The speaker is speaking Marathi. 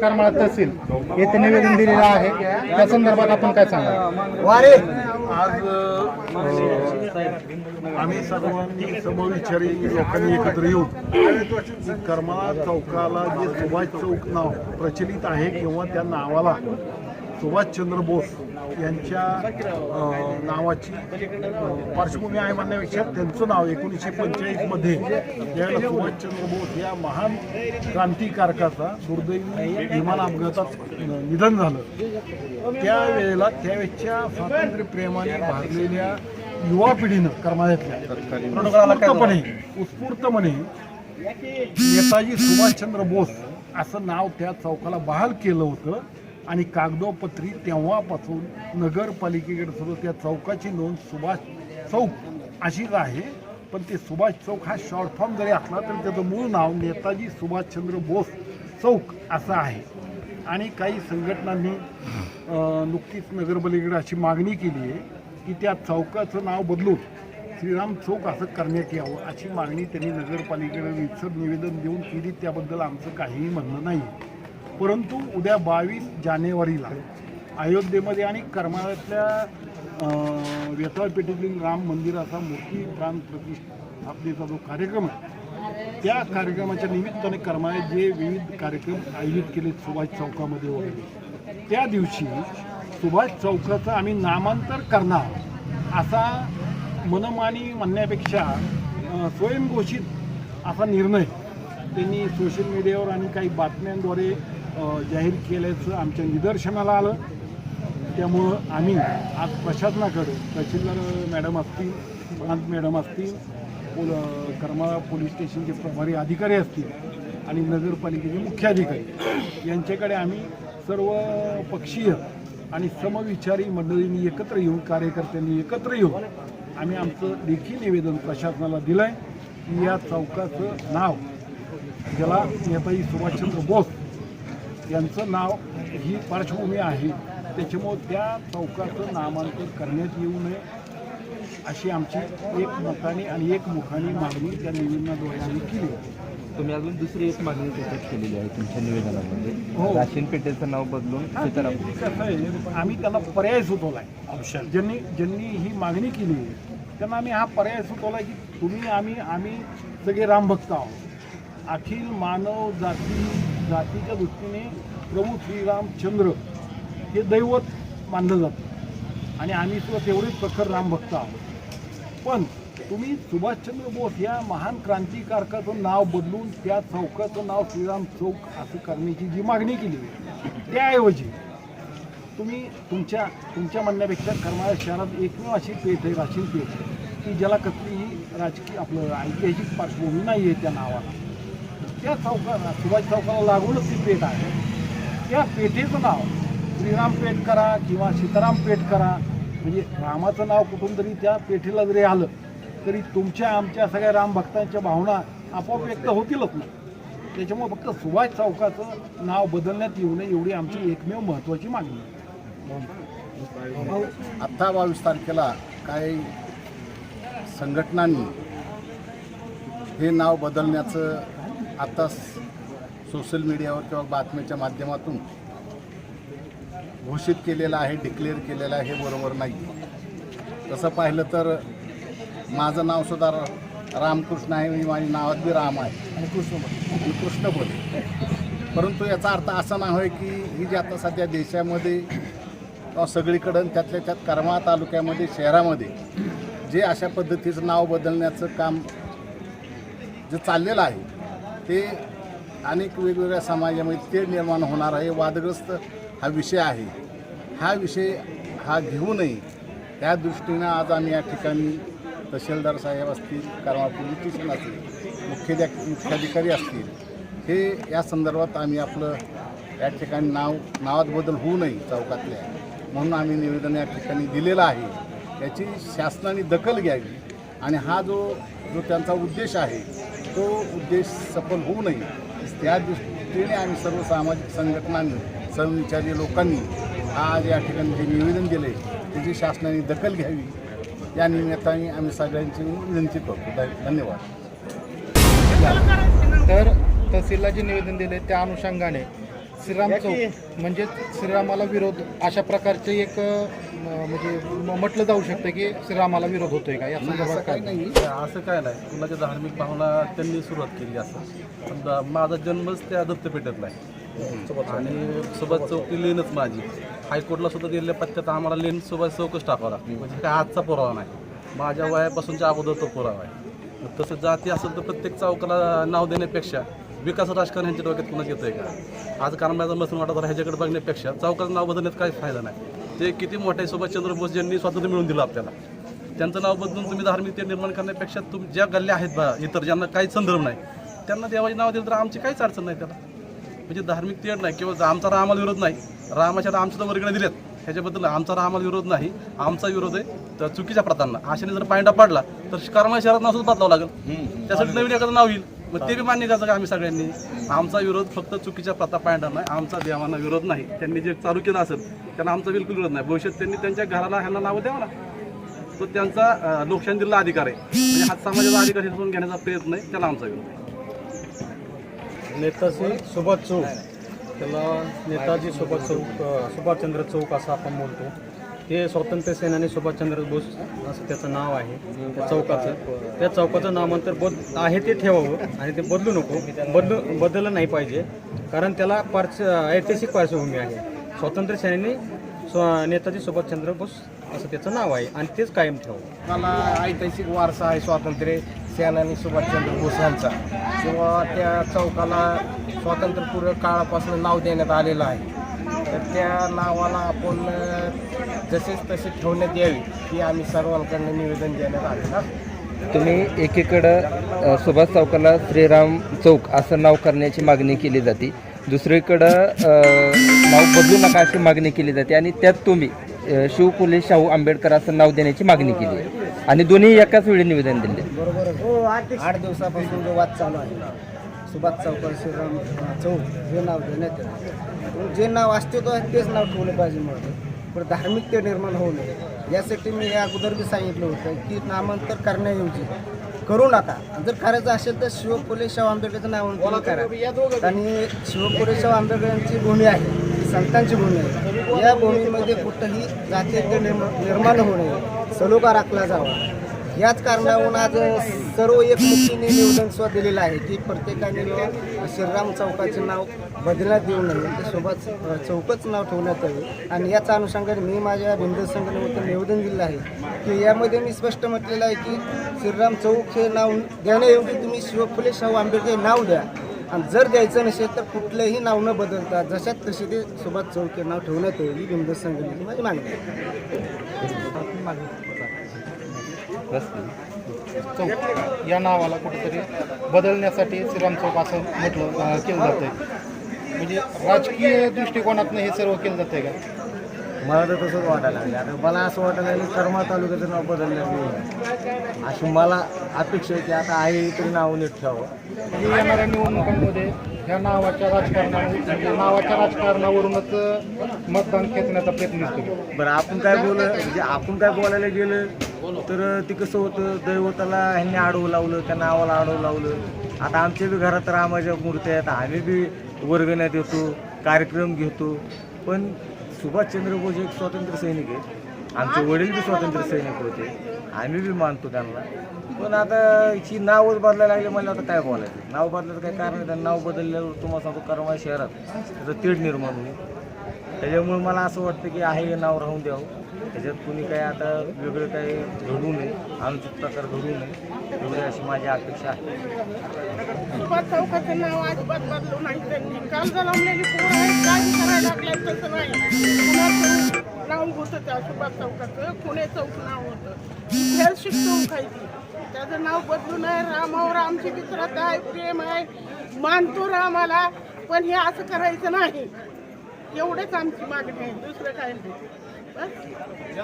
करमाळा तहसील येथे निवेदन दिलेलं आहे. त्या संदर्भात आपण काय सांगा वारे! आज आम्ही सर्वांनी समविचारी लोकांनी एकत्र येऊन करमाळा चौकाला जे सुभाष चौक नाव प्रचलित आहे किंवा त्या नावाला सुभाषचंद्र बोस यांच्या नावाची पार्श्वभूमी आहे म्हणण्यापेक्षा त्यांचं नाव एकोणीसशे पंचेचाळीसमध्ये ज्यावेळेला सुभाषचंद्र बोस या महान क्रांतिकारकाचा दुर्दैवी विमान अपघातात निधन झालं. त्यावेळेला त्यावेळेच्या स्वातंत्र्य प्रेमाने भारलेल्या युवा पिढीनं कर्माळ्यातल्या उत्स्फूर्तपणे उत्स्फूर्तपणे नेताजी सुभाषचंद्र बोस असं नाव त्या चौकाला बहाल केलं होतं. आणि कागदोपत्री तेव्हापासून नगरपालिकेकडे सुरू त्या चौकाची नोंद सुभाष चौक अशीच आहे. पण ते सुभाष चौक हा शॉर्ट फॉर्म जरी असला तरी त्याचं मूळ नाव नेताजी सुभाषचंद्र बोस चौक असं आहे. आणि काही संघटनांनी नुकतीच नगरपालिकेकडे अशी मागणी केली आहे की त्या चौकाचं नाव बदलून श्रीराम चौक असं करण्यात यावं अशी मागणी त्यांनी नगरपालिकेकडे रितसर निवेदन देऊन केली. त्याबद्दल आमचं काहीही म्हणणं नाही. परंतु उद्या बावीस जानेवारीला अयोध्येमध्ये आणि करमाळ्यातल्या व्यथळपेठेतील राम मंदिराचा मूर्ती प्राण प्रतिष्ठापनेचा जो कार्यक्रम आहे त्या कार्यक्रमाच्या निमित्ताने करमाळ्यात जे विविध कार्यक्रम आयोजित केले सुभाष चौकामध्ये वगैरे त्या दिवशी सुभाष चौकाचं आम्ही नामांतर करणार असा मनमानी म्हणण्यापेक्षा स्वयंघोषित असा निर्णय त्यांनी सोशल मीडियावर आणि काही बातम्यांद्वारे जाहीर केल्याचं आमच्या निदर्शनाला आलं. त्यामुळं आम्ही आज प्रशासनाकडे तहसीलदार मॅडम असतील प्रांत मॅडम असतील पोल करमाळा पोलीस स्टेशनचे प्रभारी अधिकारी असतील आणि नगरपालिकेचे मुख्याधिकारी यांच्याकडे आम्ही सर्व पक्षीय आणि समविचारी मंडळींनी एकत्र येऊन कार्यकर्त्यांनी एकत्र येऊन आम्ही आमचं लेखी निवेदन प्रशासनाला दिलं आहे की या चौकाचं नाव ज्याला नेताजी सुभाषचंद्र बोस यांचं नाव ही पार्श्वभूमी आहे. त्याच्यामुळं त्या चौकाचं नामांतर करण्यात येऊ नये अशी आमची एक मताने आणि एक मुखाने मागणी त्या निवेदनाद्वारे आम्ही केली तुम्ही अजून दुसरी एक मागणी त्याच्यात केलेली आहे तुमच्या हो. निवेदनामध्ये राशीन पेठेचं नाव बदलून कसं आहे. आम्ही त्यांना पर्याय सुचवला आहे ज्यांनी ज्यांनी ही मागणी केली आहे त्यांना आम्ही हा पर्याय सुचवला की तुम्ही आम्ही आम्ही सगळे रामभक्त आहोत. अखिल मानव जाती जातीच्या दृष्टीने प्रभू श्रीरामचंद्र हे दैवत मानलं जातं. आणि आम्ही सुद्धा तेवढेच प्रखर रामभक्त आहोत. पण तुम्ही सुभाषचंद्र बोस या महान क्रांतिकारकाचं नाव बदलून त्या चौकाचं नाव श्रीराम चौक असं करण्याची जी मागणी केली आहे त्याऐवजी तुम्ही तुमच्या तुमच्या म्हणण्यापेक्षा करमाळा शहरात एकमेव अशी पेठ आहे राशीन पेठ की ज्याला कसलीही राजकीय आपलं ऐतिहासिक पार्श्वभूमी नाही आहे त्या नावाला. त्या चौकाला सुभाष चौकाला लागूनच ती पेठ आहे त्या पेठेचं नाव? श्रीराम पेठ करा किंवा सीताराम पेठ करा? म्हणजे रामाचं नाव कुठून तरी त्या पेठेला जरी आलं तरी तुमच्या आमच्या सगळ्या राम भक्तांच्या भावना आपोआप व्यक्त होतीलच ना. त्याच्यामुळे फक्त सुभाष चौकाचं नाव बदलण्यात येऊ नये एवढी आमची एकमेव महत्त्वाची मागणी आहे. आत्ता बावीस तारखेला काही संघटनांनी हे नाव बदलण्याचं आता सोशल मीडियावर किंवा बातमीच्या माध्यमातून घोषित केलेलं आहे डिक्लेअर केलेलं आहे हे बरोबर नाही. तसं पाहिलं तर माझं नाव सुद्धा रामकृष्ण आहे मी माझी नावात बी राम आहे. आणि कृष्ण कृष्ण पण परंतु याचा अर्थ असा नाही होय की ही जी आता सध्या देशामध्ये किंवा सगळीकडं त्यातल्या त्यात करमाळा तालुक्यामध्ये शहरामध्ये जे अशा पद्धतीचं नाव बदलण्याचं काम जे चाललेलं आहे ते अनेक वेगवेगळ्या समाजामध्ये ते निर्माण होणार आहे वादग्रस्त हा विषय आहे. हा विषय हा घेऊ नये त्या दृष्टीनं आज आम्ही या ठिकाणी तहसीलदार साहेब असतील करमाळा पोलीस स्टेशन असतील मुख्याध्या मुख्याधिकारी असतील हे या संदर्भात आम्ही आपलं या ठिकाणी नाव नावात बदल होऊ नये चौकातल्या. म्हणून आम्ही निवेदन या ठिकाणी दिलेलं आहे. याची शासनाने दखल घ्यावी आणि हा जो जो त्यांचा उद्देश आहे तो उद्देश सफल होऊ नये. त्या दृष्टीने आम्ही सर्व सामाजिक संघटनांनी समविचारी लोकांनी आज या ठिकाणी जे निवेदन दिले त्याची शासनाने दखल घ्यावी या निमित्ताने आम्ही सगळ्यांची विनंती करतो. धन्यवाद. तर तहसीलला जे निवेदन दिले त्या अनुषंगाने श्रीराम चौक म्हणजे श्रीरामाला विरोध अशा प्रकारचे एक म्हणजे म्हटलं जाऊ शकतं की श्रीरामाला विरोध होतोय का? या संदर्भात काय? नाही. असं काय नाही. कुणाच्या धार्मिक भावना त्यांनी सुरुवात केली असं. पण दा- माझा जन्मच त्या दत्तपेठेतला आहे. आणि सुभाष चौक लेनच माझी. हायकोर्टला सुद्धा दिलेल्या पत्त्यात आम्हाला लेन सुभाष चौकच टाकावं लागते. म्हणजे काय आजचा पुरावा नाही. माझ्या वयापासूनच्या अगोदर तो पुरावा आहे. मग तसं जाती असेल तर प्रत्येक चौकाला नाव देण्यापेक्षा विकास राजकारण ह्यांच्या डोक्यात कुणाच येतंय का? आज कारण माझा मसून वाटत ह्याच्याकडे बघण्यापेक्षा चौकाचं नाव बदलण्यात काही फायदा नाही. ते किती मोठे सुभाषचंद्र बोस ज्यांनी स्वातंत्र्य मिळवून दिलं आपल्याला. त्यांचं नाव बदलून तुम्ही धार्मिकते निर्माण करण्यापेक्षा तुम ज्या गल्ल्या आहेत बा इतर ज्यांना काही संदर्भ नाही त्यांना देवाचे नाव दिलं तर आमची काहीच अडचण नाही त्याला. म्हणजे धार्मिक तेढ नाही किंवा आमचा रामाला विरोध नाही. रामाच्या तर वर्गण्या दिल्यात ह्याच्याबद्दल आमचा रामाला विरोध नाही आमचा विरोध आहे. तर चुकीच्या प्रथांना. अशाने जर पायंडा पडला तर करमाळ शहरात नाव सुद्धा बदलावं लागेल. त्यासाठी नवीन एखादं नाव येईल. मग ते बी मान्य करायचं का आम्ही सगळ्यांनी? आमचा विरोध फक्त चुकीच्या प्रताप पायंडा नाही आमचा देवांना विरोध नाही. त्यांनी जे चालू केलं असेल त्यांना आमचा बिलकुल विरोध नाही. भविष्यात त्यांनी त्यांच्या घराला ह्यांना नावं द्यावं ना. तो त्यांचा लोकशाही दिलेला अधिकार आहे. म्हणजे हा समाजाचा अधिकार हिसकावून घेण्याचा प्रयत्न आहे त्याला आमचा विरोध आहे नेताजी सुभाष चौक. त्याला नेताजी सुभाष चौक सुभाषचंद्र चौक असं आपण बोलतो. ते स्वातंत्र्य सेनानी सुभाषचंद्र बोस असं त्याचं नाव आहे त्या चौकाचं. त्या चौकाचं नामांतर बद आहे ते ठेवावं आणि ते बदलू नको. बदलू बदललं नाही पाहिजे. कारण त्याला पार्श ऐतिहासिक पार्श्वभूमी आहे. स्वातंत्र्य सेनानी स्व नेताजी सुभाषचंद्र बोस असं त्याचं नाव आहे आणि तेच कायम ठेवावं. मला ऐतिहासिक वारसा आहे स्वातंत्र्य सेनानी सुभाषचंद्र बोस यांचा. किंवा त्या चौकाला स्वातंत्र्यपूर्व काळापासून नाव देण्यात आलेलं आहे. तर त्या नावाला आपण जसेच तसे ठेवण्यात यावी ही आम्ही सर्वांकडनं निवेदन देण्यात आलेलं आहे. तुम्ही एकीकडं सुभाष चौकाला श्रीराम चौक असं नाव करण्याची मागणी केली जाते. दुसरीकडं नाव बदलू नका अशी मागणी केली जाते. आणि त्यात तुम्ही अ, शिव फुले शाहू आंबेडकर असं नाव देण्याची मागणी केली आहे. आणि दोन्ही एकाच वेळी निवेदन दिले. आठ दिवसापासून जो वाद चालू आहे. सुभाष चौक श्रीराम चौक हे नाव देण्यात येतं. जे नाव अस्तित्व आहे तेच नाव ठेवलं पाहिजे म्हणून. पण धार्मिकता निर्माण होऊ नये. यासाठी मी या अगोदर बी सांगितलं होतं की नामांतर करण्याऐवजी करू नका. जर करायचं असेल तर शिव फुले शाहू आंबेडकरचं नामांतर करा आणि शिव फुले शाहू आंबेडकर यांची भूमी आहे संतांची भूमी आहे. या भूमीमध्ये कुठंही जातीय निर्माण निर्माण होऊ नये. सलोखा राखला जावा. याच कारणावरून आज सर्व एकमुखीने निवेदन सुद्धा दिलेलं आहे की प्रत्येकाने श्रीराम चौकाचे नाव बदलण्यात देऊ नये त्यासोबत सोबत चौकच नाव ठेवण्यात यावे. आणि याच अनुषंगाने मी माझ्या भिंद संघटनेवरती निवेदन दिलं आहे की यामध्ये मी स्पष्ट म्हटलेलं आहे की श्रीराम चौक हे नाव देण्याऐवजी तुम्ही शिवफुले शाहू आंबेडकर नाव द्या. आणि जर द्यायचं नसेल तर कुठलंही नाव न बदलता जशात तसे ते सुभाष चौके नाव ठेवण्यात येईल ही भिंद संघटनेची माझी मागणी चौक या नावाला कुठेतरी बदलण्यासाठी श्रीराम चौक असं म्हटलं केलं जातंय. म्हणजे राजकीय दृष्टिकोनातनं हे सर्व केलं जातंय का? मला तर तसंच वाटायला लागलं. आता मला असं वाटायला लागलं कर्मा तालुक्याचं नाव बदलण्यात येईल अशी मला अपेक्षा आहे की आता आहे तरी नाव नीट ठेवावं. येणाऱ्या निवडणुकांमध्ये ह्या नावाच्या राजकारणावर म्हणजे नावाच्या राजकारणावरूनच मतदान खेचण्याचा प्रयत्न दिसतो बरं आपण काय बोल म्हणजे आपण काय बोलायला गेलं तर ते कसं होतं? दैवताला ह्यांनी आडवं लावलं त्या नावाला आडवं लावलं. आता आमच्या बी घरात रामाच्या मूर्त्या आहेत आम्ही बी वर्गण्यात येतो कार्यक्रम घेतो. पण सुभाषचंद्र बोस एक स्वातंत्र्य सैनिक आहे आमचे वडील बी स्वातंत्र्य सैनिक होते. आम्ही बी मानतो त्यांना. पण आता ही नावच बदलायला लागले मला आता काय बोलायचं? नाव बदलायचं काय कारण नाही नाव बदलल्यावर तुम्हाला सांगतो करमाळ शहरात त्याचं तेढ निर्माण होईल. त्याच्यामुळे मला असं वाटतं की आहे हे नाव राहून द्यावं. त्याच्यात कुणी काय आता वेगळं काही घडू नये. अनुचित प्रकार घडू नये. एवढी अशी माझी अपेक्षा आहे. सुभाष चौकाचं नाव अजिबात बदलू नाही त्यांनी. काल जन्मलेली पोरं आहेत करायला लागलं तसं नाही. पुन्हा चौक होतं त्या सुभाष चौकाचं. पुणे चौक नाव होतं. ऐतिहासिक चौक आहे ती. त्याचं नाव बदलू नये. रामावर आमची मित्रता आहे प्रेम आहे. मानतो रामाला पण हे असं करायचं नाही. एवढेच आमची मागणी आहे. दुसरं काय नाही. बस.